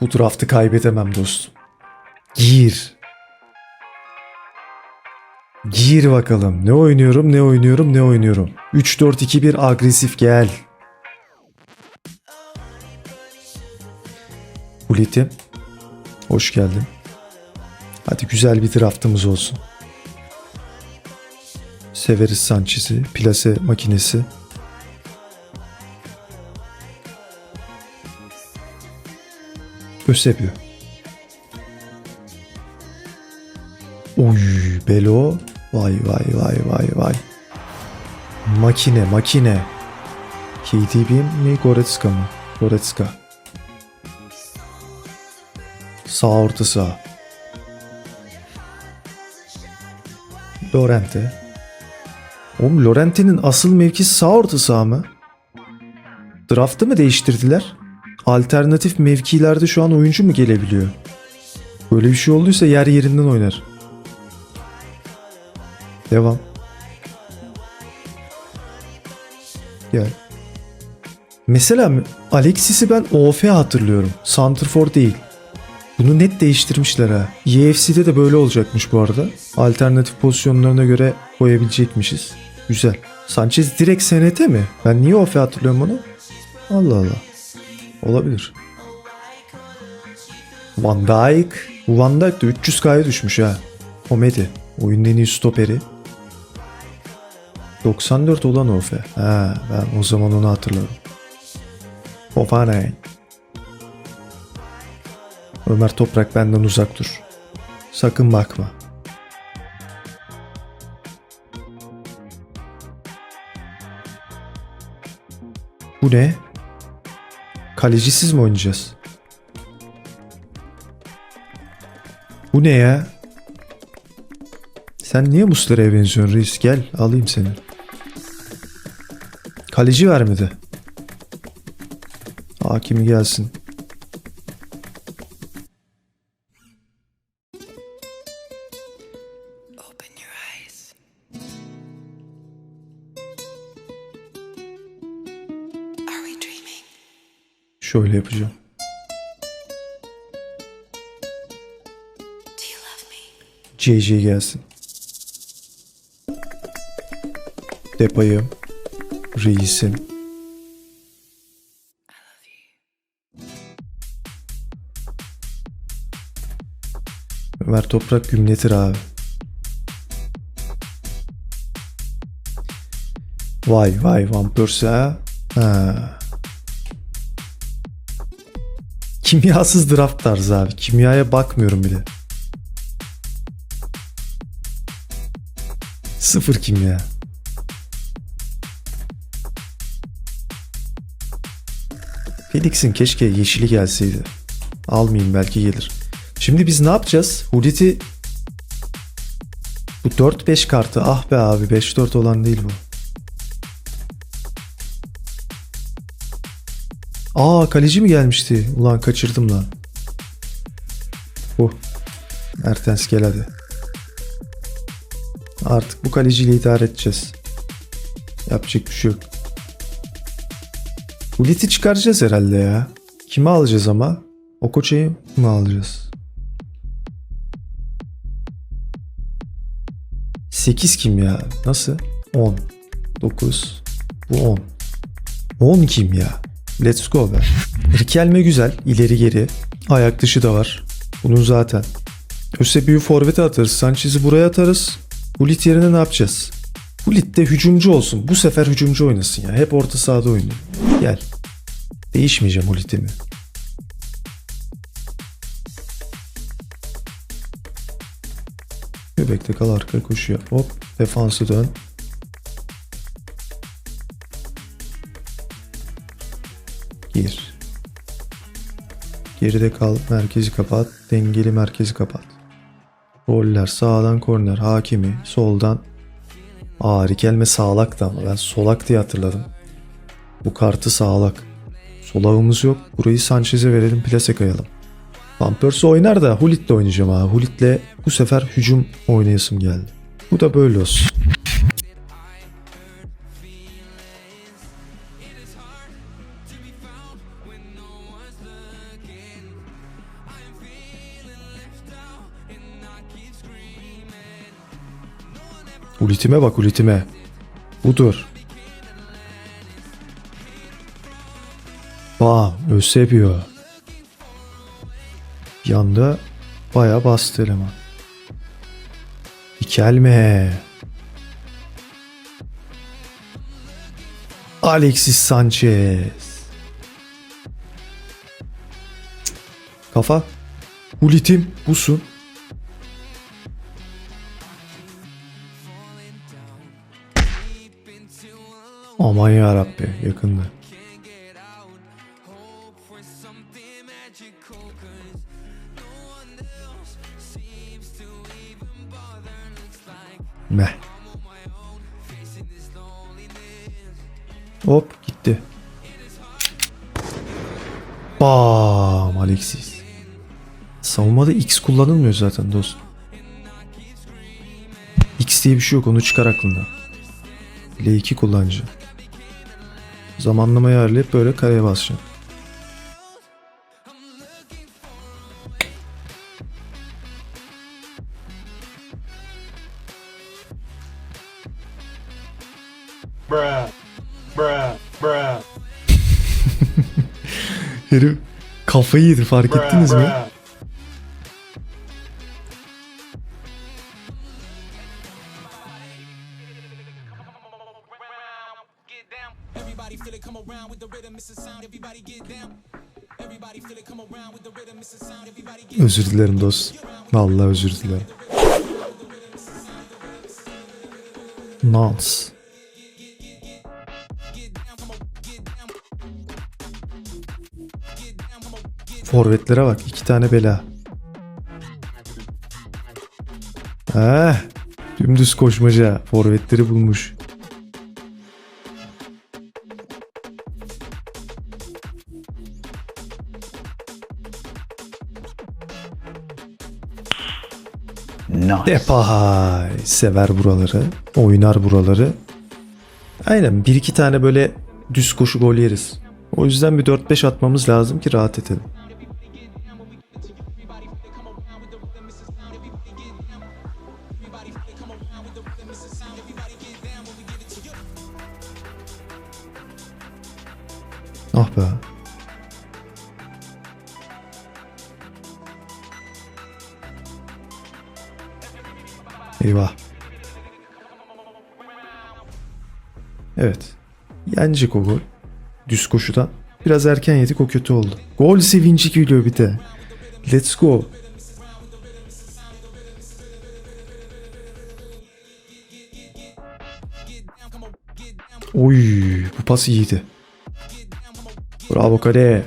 Bu draftı kaybedemem dostum. Gir. Gir bakalım. Ne oynuyorum, ne oynuyorum, ne oynuyorum. 3-4-2-1 agresif gel. Hulit'im. Hoş geldin. Hadi güzel bir draftımız olsun. Severiz Sanchez'i, plase makinesi. Ösebiyor. Oy Belo. Vay vay vay vay vay. Makine makine. KDB mi Goretzka mı? Goretzka. Sağ orta sağ. Lorente. Oğlum Lorente'nin asıl mevkisi sağ orta saha mı? Draft'ı mı değiştirdiler? Alternatif mevkilerde şu an oyuncu mu gelebiliyor? Böyle bir şey olduysa yer yerinden oynar. Devam. Gel. Mesela Alexis'i ben OF hatırlıyorum. Santrfor değil. Bunu net değiştirmişler ha. YFC'de de böyle olacakmış bu arada. Alternatif pozisyonlarına göre koyabilecekmişiz. Güzel. Sanchez direkt SNT mi? Ben niye OF hatırlıyorum onu? Allah Allah. Olabilir. Van Dijk. Bu Van Dijk de 300k'ya düşmüş ha. Komedi. Oyunun en iyi stoperi. 94 olan OF. Ha, ben o zaman onu hatırladım. Fofana. Ömer Toprak benden uzak dur. Sakın bakma. Bu ne? Kalecisiz mi oynayacağız? Bu ne ya? Sen niye Muslera'ya benziyorsun reis? Gel alayım seni. Kaleci vermedi. Hakimi gelsin. Şöyle yapacağım. JJ gelsin. Depayım. Reisim. Ömer Toprak gümletir abi. Vay vay Persie ha. Kimyasız draft tarzı abi. Kimyaya bakmıyorum bile. Sıfır kimya. Felix'in keşke yeşili gelseydi. Almayayım belki gelir. Şimdi biz ne yapacağız? Hulit'i bu 4-5 kartı ah be abi 5-4 olan değil bu. Aa kaleci mi gelmişti? Ulan kaçırdım lan. Bu. Mertens gel hadi. Artık bu kaleciyle idare edeceğiz. Yapacak bir şey yok. Hulit'i çıkaracağız herhalde ya. Kimi alacağız ama? Okoçe'yi mi alacağız? 8 kim ya? Nasıl? 10. 9. Bu 10. 10 kim ya? Let's go be. Rikelme güzel. ileri geri. Ayak dışı da var. Bunun zaten. Ösebi'yi forvete atarız. Sanchez'i buraya atarız. Hulit yerine ne yapacağız? Hulit de hücumcu olsun. Bu sefer hücumcu oynasın ya. Hep orta sahada oynuyor. Gel. Değişmeyeceğim Hulit'imi. Göbekte kal arka koşuyor. Hop defansı dön. Gir. Geride kal. Merkezi kapat. Dengeli merkezi kapat. Roller sağdan korner. Hakimi soldan. Aa Rikelme sağlaktı ama ben solak diye hatırladım. Bu kartı sağlak. Solağımız yok. Burayı Sanchez'e verelim plase kayalım. Van oynar da Hulit'le oynayacağım ha. Hulit'le bu sefer hücum oynayasım geldi. Bu da böyle olsun. Ultime bak ultime. Budur. Bam. Ösebiyor. Bir anda bayağı bastı eleman. İkelme. Alexis Sanchez. Kafa. Ulitim. Busun. Aman ya Rabbi yakında. Meh. Hop gitti. Bam Alexis. Savunmada X kullanılmıyor zaten dostum. X diye bir şey yok onu çıkar aklından. L2 kullanıcı. Zamanlama ayarlayıp böyle kareye basacaksın. Bruh. Bruh. Bruh. Herif kafayı yedi fark ettiniz mi? Everybody feel it come around with the rhythm, it's a sound. Everybody get down. Everybody feel it come around with the rhythm, it's a sound. Everybody get Özür dilerim dost. Vallahi özür dilerim. Nans. Forvetlere bak. iki tane bela. Eh, dümdüz koşmaca. Forvetleri bulmuş. Depay sever buraları. Oynar buraları. Aynen bir iki tane böyle düz koşu gol yeriz. O yüzden bir 4-5 atmamız lazım ki rahat edelim. Ah be. Eyvah. Evet. Yenecek o gol. Düz koşudan. Biraz erken yedik o kötü oldu. Gol sevinci geliyor bir de. Let's go. Oy bu pas iyiydi. Bravo kale.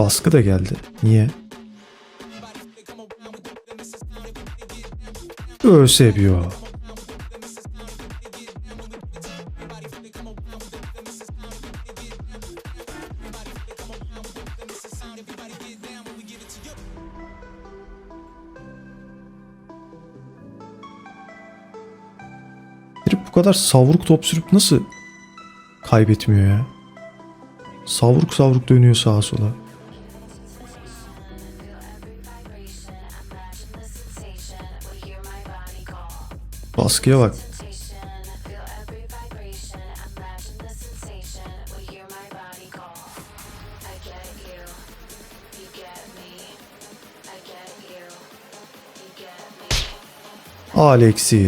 Baskı da geldi. Niye? Ösebiyor. Bu kadar savruk top sürüp nasıl kaybetmiyor ya? Savruk savruk dönüyor sağa sola. Baskıya bak. Alexis.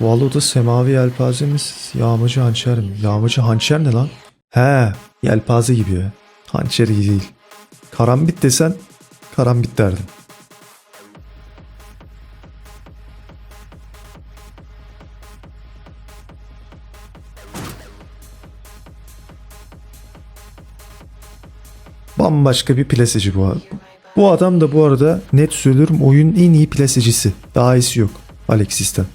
Valo'da semavi yelpaze mi? Yağmacı hançer mi? Yağmacı hançer ne lan? He, yelpaze gibi ya. Hançer iyi değil. Karambit desen karambit derdim. Bambaşka bir plaseci bu adam. Bu adam da bu arada net söylüyorum oyunun en iyi plasecisi. Daha iyisi yok Alexis'ten.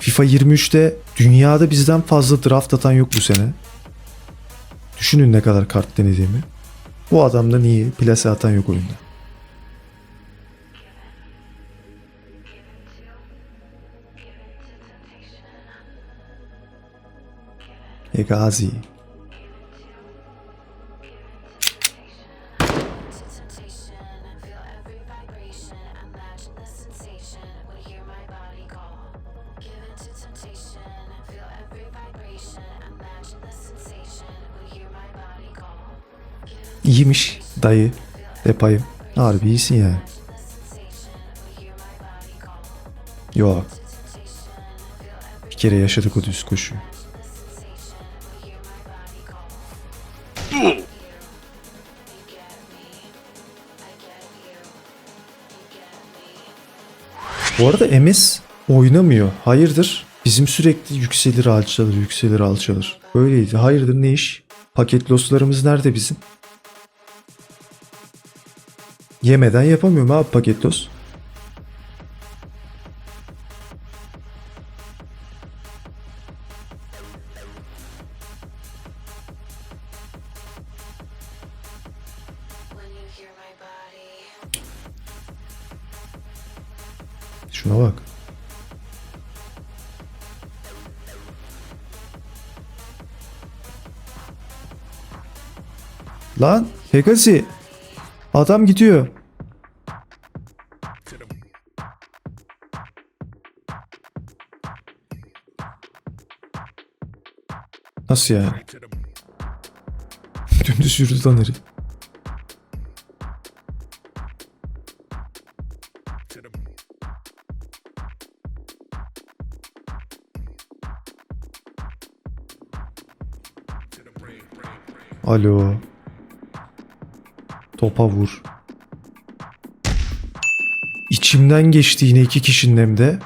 FIFA 23'te dünyada bizden fazla draft atan yok bu sene. Düşünün ne kadar kart denediğimi. Bu adamdan iyi plase atan yok oyunda. Hegazi. Dayı. Depayım. Harbi iyisin yani. Yok. Bir kere yaşadık o düz koşuyu. Bu arada MS oynamıyor. Hayırdır? Bizim sürekli yükselir alçalır, yükselir alçalır. Böyleydi. Hayırdır ne iş? Paket loslarımız nerede bizim? Yemeden yapamıyorum abi paket body. Şuna bak. Lan Hegazi. Adam gidiyor. Nasıl yani? Dümdüz yürüdü lan herif. Alo. Topa vur. İçimden geçti yine iki kişinin hem de.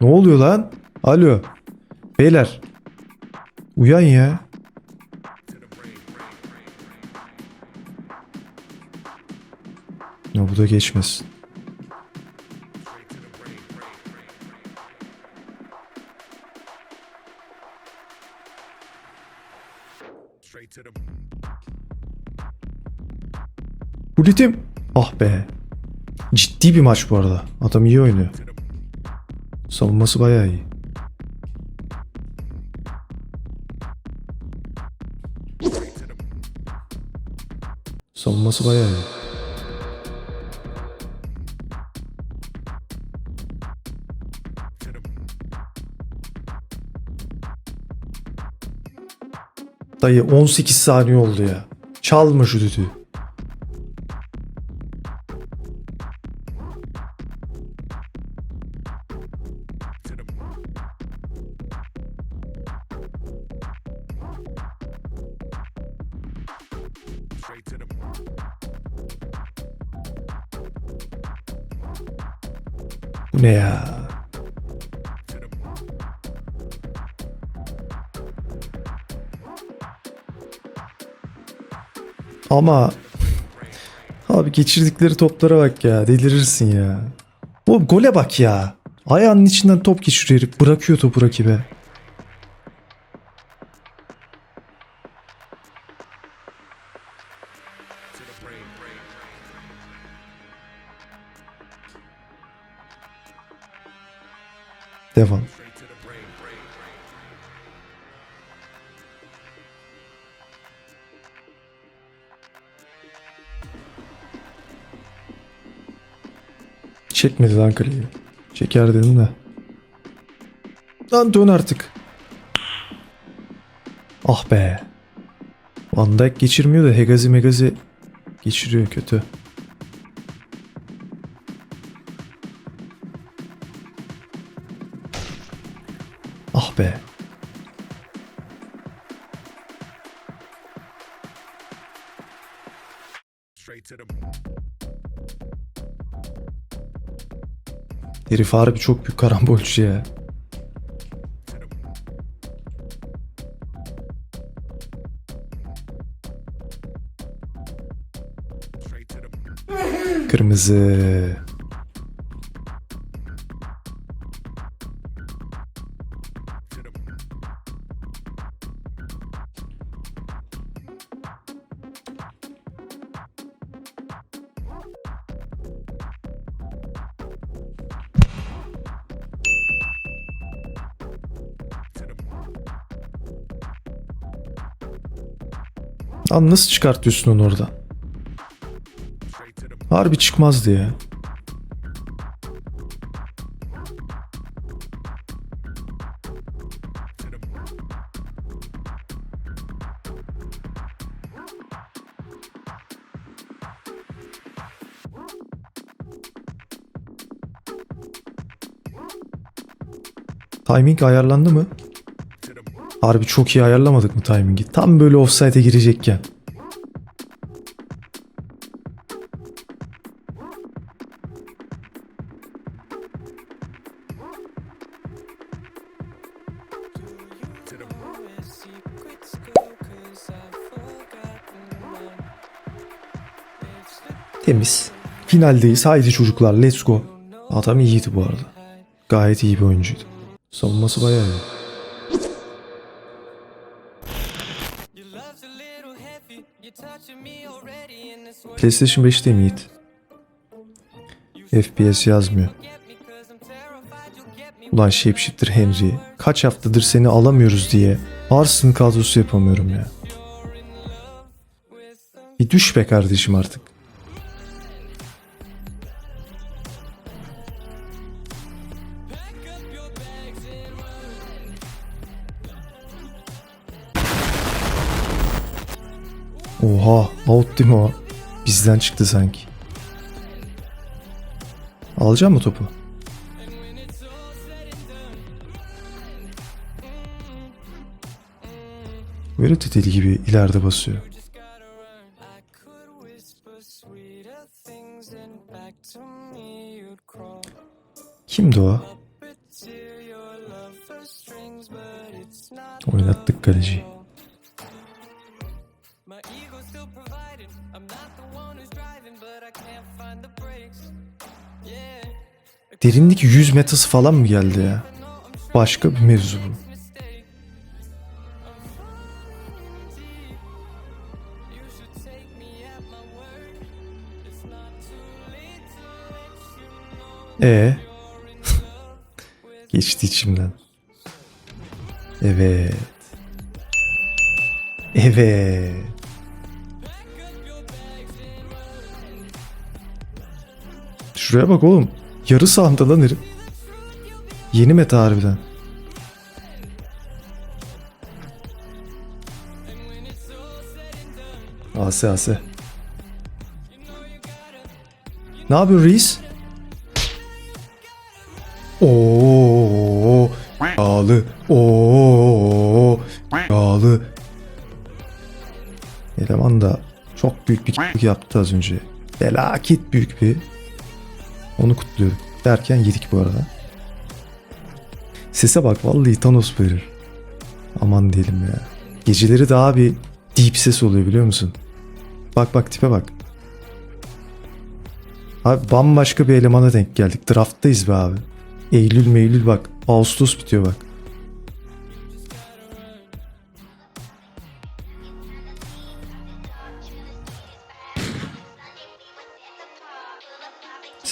Ne oluyor lan? Alo. Beyler. Uyan ya. Ya bu da geçmesin. Bu ritim. Ah be. Ciddi bir maç bu arada. Adam iyi oynuyor. Savunması bayağı iyi. Savunması bayağı iyi. Dayı 18 saniye oldu ya. Çalma şu düdüğü. Ama abi geçirdikleri toplara bak ya delirirsin ya. Bu gole bak ya. Ayağının içinden top geçiriyor. Bırakıyor topu rakibe. Devam. Çekmedi lan kaleyi. Çeker dedim de. Lan dön artık. Ah be. Van Dijk geçirmiyor da Hegazi Megazi geçiriyor kötü. Ah be. Herif harbi çok büyük karambolcu ya. Kırmızı. Lan nasıl çıkartıyorsun onu oradan? Harbi çıkmaz diye. Timing ayarlandı mı? Harbi çok iyi ayarlamadık mı timingi? Tam böyle offside'e girecekken. Temiz. Finaldeyiz. Haydi çocuklar let's go. Adam iyiydi bu arada. Gayet iyi bir oyuncuydu. Savunması bayağı iyi. PlayStation 5'te mi Yiğit? FPS yazmıyor. Ulan Shapeshifter Henry. Kaç haftadır seni alamıyoruz diye Arsenal kadrosu yapamıyorum ya. Bir düş be kardeşim artık. Out değil mi o? Bizden çıktı sanki. Alacak mı topu? Böyle de gibi ileride basıyor. Kimdi o? Oynattık kaleciyi. Derinlik 100 metası falan mı geldi ya? Başka bir mevzu bu. E Geçti içimden. Evet. Evet. Şuraya bak oğlum. Yarı sahanda lan herif. Yeni meta harbiden. Ase ase. Ne yapıyorsun reis? Oo, yağlı. Oo, yağlı. Eleman da çok büyük bir yaptı az önce. Felaket büyük bir. Onu kutluyorum. Derken yedik bu arada. Sese bak vallahi Thanos verir. Aman diyelim ya. Geceleri daha bir deep ses oluyor biliyor musun? Bak bak tipe bak. Abi bambaşka bir elemana denk geldik. Draft'tayız be abi. Eylül meylül bak. Ağustos bitiyor bak.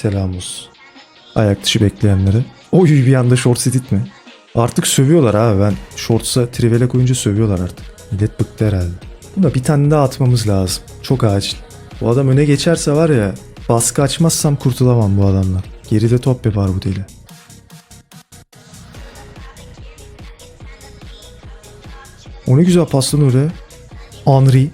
Selam olsun. Ayak dışı bekleyenlere. Oy bir anda shorts edit mi? Artık sövüyorlar abi ben. Shorts'a trivele koyunca sövüyorlar artık. Millet bıktı herhalde. Buna bir tane daha atmamız lazım. Çok acil. Bu adam öne geçerse var ya baskı açmazsam kurtulamam bu adamdan. Geride top yapar bu deli. O ne güzel paslan öyle. Henry.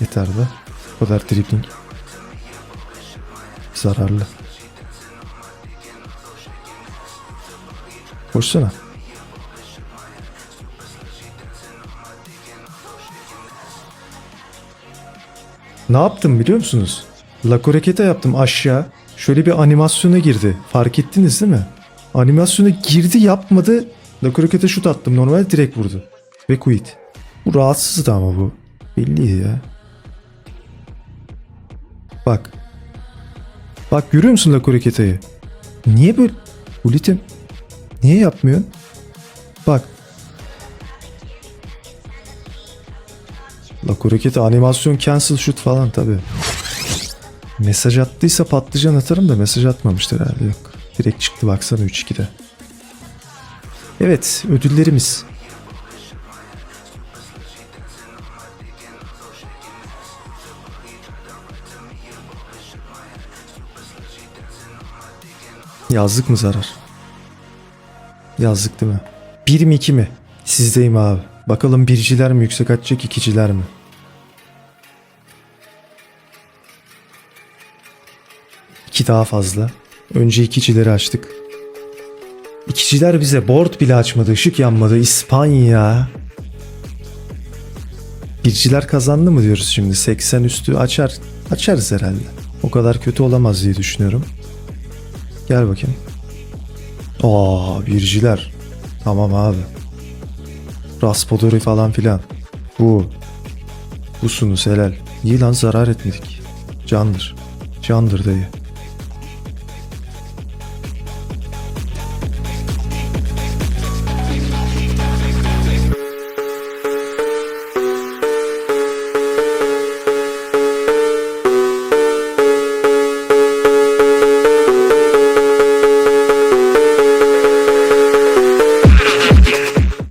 Yeter de. Bu kadar dribbling. Zararlı. Koşsana. Ne yaptım biliyor musunuz? La Koreketa yaptım aşağı. Şöyle bir animasyona girdi. Fark ettiniz değil mi? Animasyona girdi yapmadı. La Koreketa şut attım. Normal direkt vurdu. Ve quit. Bu rahatsızdı ama bu. Belliydi ya. Bak. Bak görüyor musun La Koreketa'yı? Niye böyle? Ulitim. Niye yapmıyor? Bak. La Koreketa animasyon cancel shoot falan tabi. Mesaj attıysa patlıcan atarım da mesaj atmamıştır herhalde yok. Direkt çıktı baksana 3-2'de. Evet ödüllerimiz. Yazlık mı zarar? Yazlık değil mi? Bir mi iki mi? Sizdeyim abi. Bakalım birciler mi yüksek atacak ikiciler mi? İki daha fazla. Önce ikicileri açtık. İkiciler bize board bile açmadı. ışık yanmadı. İspanya. Birciler kazandı mı diyoruz şimdi? 80 üstü açar. Açarız herhalde. O kadar kötü olamaz diye düşünüyorum. Gel bakayım. Aa birciler. Tamam abi. Raspadori falan filan. Bu. Busunuz helal. İyi lan zarar etmedik. Candır. Candır dayı.